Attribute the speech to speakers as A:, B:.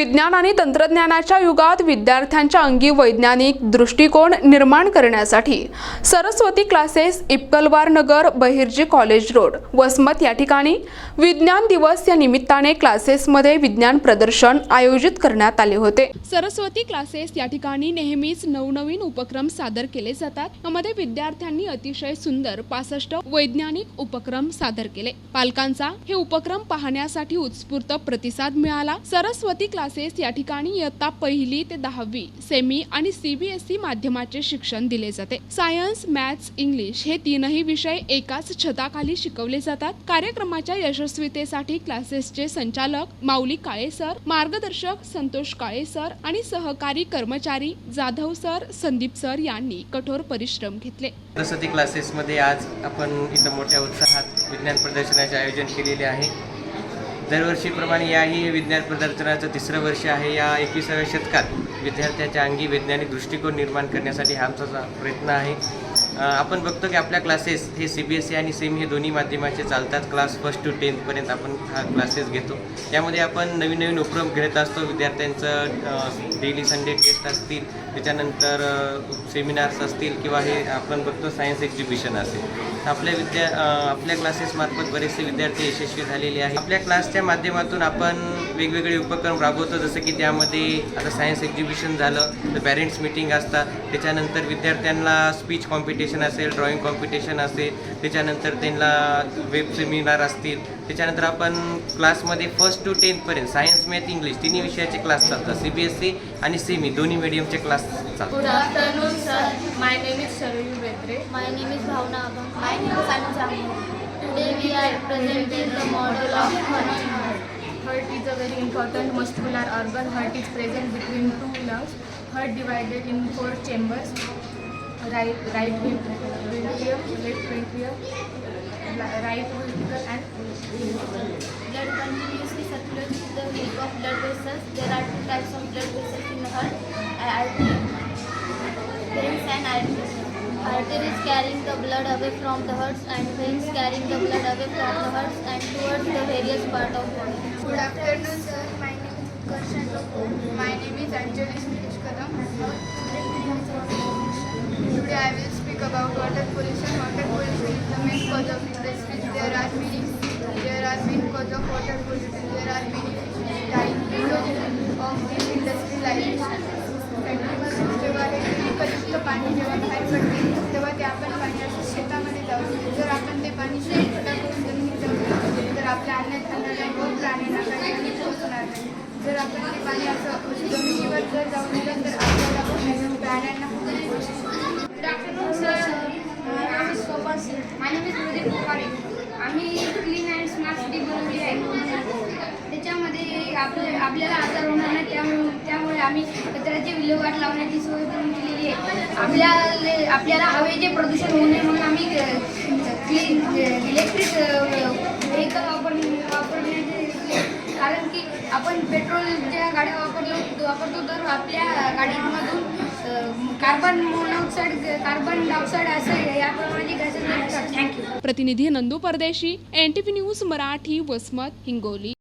A: विज्ञान आणि तंत्रज्ञानाच्या युगात विद्यार्थ्यांच्या अंगी वैज्ञानिक दृष्टिकोन निर्माण करण्यासाठी Saraswati classes Ipkalwar Nagar Bahirji college road Vasmat या ठिकाणी विज्ञान दिवस या निमित्ताने क्लासेसमध्ये विज्ञान प्रदर्शन आयोजित करण्यात आले होते. सरस्वती क्लासेस या ठिकाणी नेहमीच नवनवीन उपक्रम सादर केले जातात. यामध्ये विद्यार्थ्यांनी अतिशय सुंदर पासष्ट वैज्ञानिक उपक्रम सादर केले. पालकांचा हे उपक्रम पाहण्यासाठी उत्स्फूर्त प्रतिसाद मिळाला. सरस्वती क्लासेस या ठिकाणी इयत्ता पहिली ते दहावी सेमी आणि सीबीएसई माध्यमाचे शिक्षण दिले जाते. सायन्स मॅथ्स इंग्लिश हे तीनही विषय एकाच छताखाली शिकवले जातात. कार्यक्रमाच्या यशस्वीतेसाठी क्लासेसचे संचालक माऊली काळे सर मार्गदर्शक संतोष काळे सर आणि सहकारी कर्मचारी जाधव सर संदीप सर यांनी कठोर परिश्रम घेतले.
B: सरस्वती क्लासेसमध्ये आज आपण इथं मोठ्या उत्साहात विज्ञान प्रदर्शनाचे आयोजन केलेले आहे. दरवर्षीप्रमाणे याही विज्ञान प्रदर्शनाचं तिसरं वर्ष आहे या एकविसाव्या शतकात. विद्यार्थ्याच्या अंगी वैज्ञानिक दृष्टिकोन निर्माण करण्यासाठी हा आमचा प्रयत्न आहे. आपण बघतो की आपल्या क्लासेस हे सी बी एस ई आणि सेम हे दोन्ही माध्यमाचे चालतात. क्लास फर्स्ट टू टेन्थपर्यंत आपण हा क्लासेस घेतो. त्यामध्ये आपण नवीन नवीन उपक्रम घेत असतो. विद्यार्थ्यांचं डेली संडे टेस्ट असतील त्याच्यानंतर सेमिनार्स असतील किंवा हे आपण बघतो सायन्स एक्झिबिशन असेल. आपल्या विद्या आपल्या क्लासेसमार्फत बरेचसे विद्यार्थी यशस्वी झालेले आहेत. आपल्या क्लासच्या माध्यमातून आपण वेगवेगळे उपक्रम राबवतो जसं की त्यामध्ये आता सायन्स एक्झिबिशन झालं तर पॅरेंट्स मिटिंग असतात त्याच्यानंतर विद्यार्थ्यांना स्पीच कॉम्पिटिशन असेल ड्रॉइंग कॉम्पिटिशन असेल त्याच्यानंतर त्यांना वेब सेमिनार असतील त्याच्यानंतर आपण क्लासमध्ये फर्स्ट टू टेन्थपर्यंत सायन्स मॅथ इंग्लिश तिन्ही विषयाचे क्लास चालतात सी बी एस सी आणि सेमी दोन्ही मिडियमचे क्लास चालतात
C: Good afternoon, sir. My name is Sharvi Betre.
D: My name is Bhavna Abang. My name is Anu Jammu. Today we are presenting the
C: is a very important muscular organ. Heart is present between two lungs. Heart divided in four chambers. Right, right ventricle, left ventricle, right ventricle, and
D: Blood continuously circulates through the help of blood vessels. There are two types of blood vessels in the heart. Artery, veins and arteries. Arteries carrying the blood away from the heart and veins carrying the blood away from the heart and towards the various part of body.
E: Good afternoon, sir. My name is Utkarshan Kapoor. My name is Anjali Suresh Kadam. Today I will speak about water pollution. Water pollution is the main cause of industries. There are many, there are many cause of water pollution. There are many dying because of this industrialization. पाणी जेव्हा प्राण्यांना काही पोहोचणार नाही. जर आपण ते पाणी असं जमिनीवर जर जाऊन दिलं तर आपल्याला प्राण्यांना
F: गुड आफ्टरनून सर सोपा आम्ही क्लीन अँड स्मार्ट सिटी बनवली आहे. त्याच्यामध्ये आपले आपल्याला आजार होणार नाही त्यामुळे त्यामुळे आम्ही कचऱ्याची विल्हेवाट लावण्याची सोय करून केलेली आहे. आपल्याला आपल्याला हवेचे प्रदूषण होऊ नये म्हणून आम्ही क्लीन इलेक्ट्रिक व्हेकल वापर वापरण्याचे कारण की आपण पेट्रोलच्या गाड्या वापरलो वापरतो तर आपल्या गाडीमधून कार्बन मोनॉक्साईड कार्बन डायऑक्साईड असं याप्रमाणे गॅसेस थँक्यू
A: प्रतिनिधी Nandu Pardeshi N T news Marathi Vasmat Hingoli.